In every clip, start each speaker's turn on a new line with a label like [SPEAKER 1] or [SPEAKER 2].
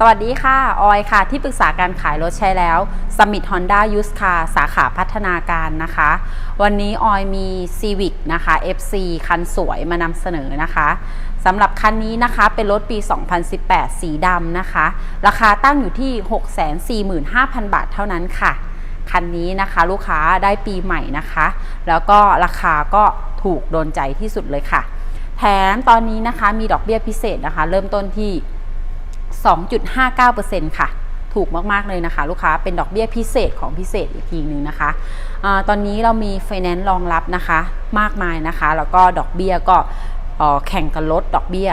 [SPEAKER 1] สวัสดีค่ะ ออยค่ะ ที่ปรึกษาการขายรถใช้แล้ว Summit Honda Used Car สาขาพัฒนาการนะคะ วันนี้ออยมี Civic นะคะ FC คันสวยมานำเสนอนะคะสำหรับคันนี้นะคะเป็นรถปี 2018 สีดำนะคะ ราคาตั้งอยู่ที่ 645,000 บาทเท่านั้นค่ะ คันนี้นะคะลูกค้าได้ปีใหม่นะคะ แล้วก็ราคาก็ถูกโดนใจที่สุดเลยค่ะ แถมตอนนี้นะคะมีดอกเบี้ยพิเศษนะคะ เริ่มต้นที่ 2.59%ค่ะ ถูกมาก ๆ เลยนะคะ ลูกค้าเป็นดอกเบี้ยพิเศษของพิเศษอีกทีหนึ่งนะคะอาตอนนี้เรามีไฟแนนซ์รองรับนะคะ มากมายนะคะ แล้วก็ดอกเบี้ยก็แข่งกันลดดอกเบี้ย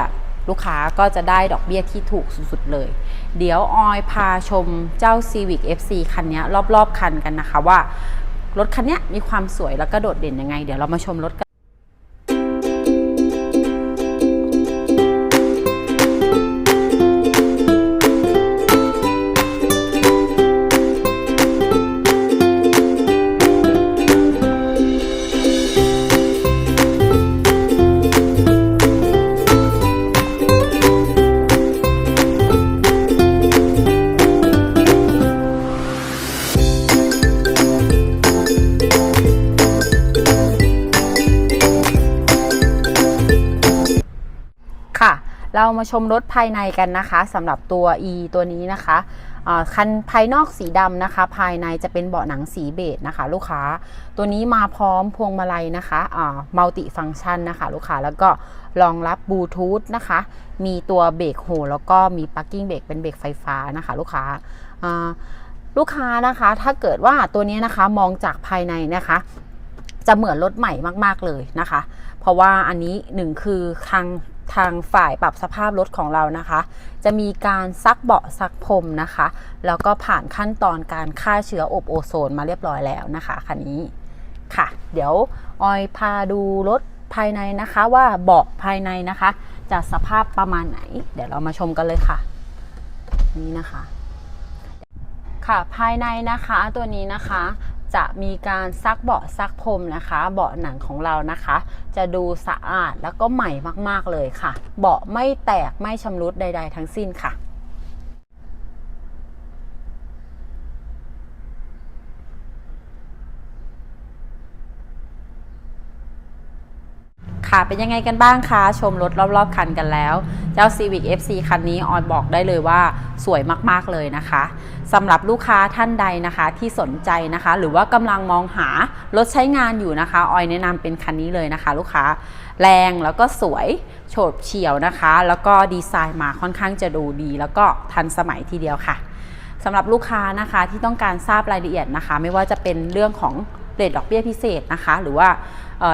[SPEAKER 1] ลูกค้าก็จะได้ดอกเบี้ยที่ถูกสุดๆเลย เดี๋ยวออยพาชมเจ้า Civic FC คันนี้รอบ ๆ คันกันนะคะว่ารถคันนี้มีความสวยแล้วก็โดดเด่นยังไง เดี๋ยวเรามาชมรถกัน เรามาชมรถภายในกันนะคะสำหรับตัว e ตัวนี้นะคะคันภายนอกสีดำนะคะ ภายในจะเป็นเบาะหนังสีเบจนะคะ ลูกค้าตัวนี้มาพร้อมพวงมาลัยนะคะมัลติฟังชันนะคะ ลูกค้าแล้วก็รองรับบลูทูธนะคะ มีตัวเบรกโฮแล้วก็มีปักกิ้งเบรกเป็นเบรกไฟฟ้านะคะ ลูกค้าอ่าลูกค้านะคะถ้าเกิดว่าตัวนี้นะคะมองจากภายในนะคะ จะเหมือนรถใหม่มากๆเลยนะคะ เพราะว่าอันนี้หนึ่งคือทาง ทางฝ่ายปรับสภาพรถของเรานะคะ จะมีการซักเบาะซักพรมนะคะ แล้วก็ผ่านขั้นตอนการฆ่าเชื้ออบโอโซนมาเรียบร้อยแล้วนะคะคันนี้ค่ะ เดี๋ยวออยพาดูรถภายในนะคะว่าเบาะภายในนะคะ จะสภาพประมาณไหน เดี๋ยวเรามาชมกันเลยค่ะ นี่นะคะ ค่ะภายในนะคะตัวนี้นะคะ จะมีการซักเบาะซักพรมนะคะ เบาะหนังของเรานะคะ จะดูสะอาดแล้วก็ใหม่มากๆเลยค่ะ เบาะไม่แตกไม่ชำรุดใด ๆ ทั้งสิ้นค่ะ ค่ะ เป็นยังไงกันบ้างคะ ชมรถรอบๆ คันกันแล้ว เจ้า Civic FC คันนี้ออยบอกได้เลยว่าสวยมากๆเลยนะคะสำหรับลูกค้าท่านใดนะคะที่สนใจนะคะ หรือว่ากำลังมองหารถใช้งานอยู่นะคะ ออยแนะนำเป็นคันนี้เลยนะคะ ลูกค้าแรงแล้วก็สวยโฉบเฉี่ยวนะคะ แล้วก็ดีไซน์มาค่อนข้างจะดูดี แล้วก็ทันสมัยทีเดียวค่ะสำหรับลูกค้านะคะที่ต้องการทราบรายละเอียดนะคะ ไม่ว่าจะเป็นเรื่องของ เรทดอกเบี้ยพิเศษนะคะ หรือว่า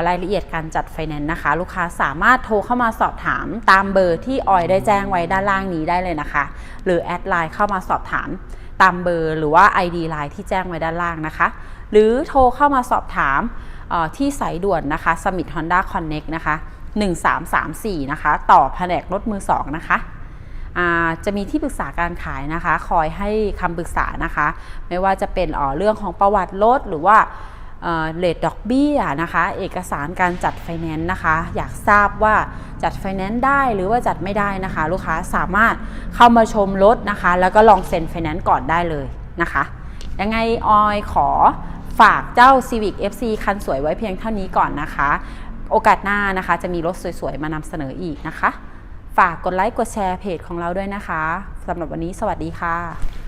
[SPEAKER 1] รายละเอียดการจัดไฟแนนซ์นะคะ ลูกค้าสามารถโทรเข้ามาสอบถามตามเบอร์ที่ออยได้แจ้งไว้ด้านล่างนี้ได้เลยนะคะ หรือแอดไลน์เข้ามาสอบถามตามเบอร์หรือว่า ID ไลน์ที่แจ้งไว้ด้านล่างนะคะ หรือโทรเข้ามาสอบถามที่สายด่วนนะคะ Summit Honda Connect นะคะ 1334 นะคะ ต่อแผนกรถมือ 2 นะคะจะมีที่ปรึกษาการขายนะคะ คอยให้คำปรึกษานะคะ ไม่ว่าจะเป็นอ่อเรื่องของประวัติรถหรือว่า เลทดอกเบี้ยนะคะ เอกสารการจัดไฟแนนซ์นะคะ อยากทราบว่าจัดไฟแนนซ์ได้หรือว่าจัดไม่ได้นะคะ ลูกค้าสามารถเข้ามาชมรถนะคะ แล้วก็ลองเซ็นไฟแนนซ์ก่อนได้เลยนะคะ ยังไงออยขอฝากเจ้า Civic FC คันสวยไว้เพียงเท่านี้ก่อนนะคะ โอกาสหน้านะคะจะมีรถสวยๆ มานำเสนออีกนะคะ ฝากกดไลค์กดแชร์เพจของเราด้วยนะคะสำหรับวันนี้สวัสดีค่ะ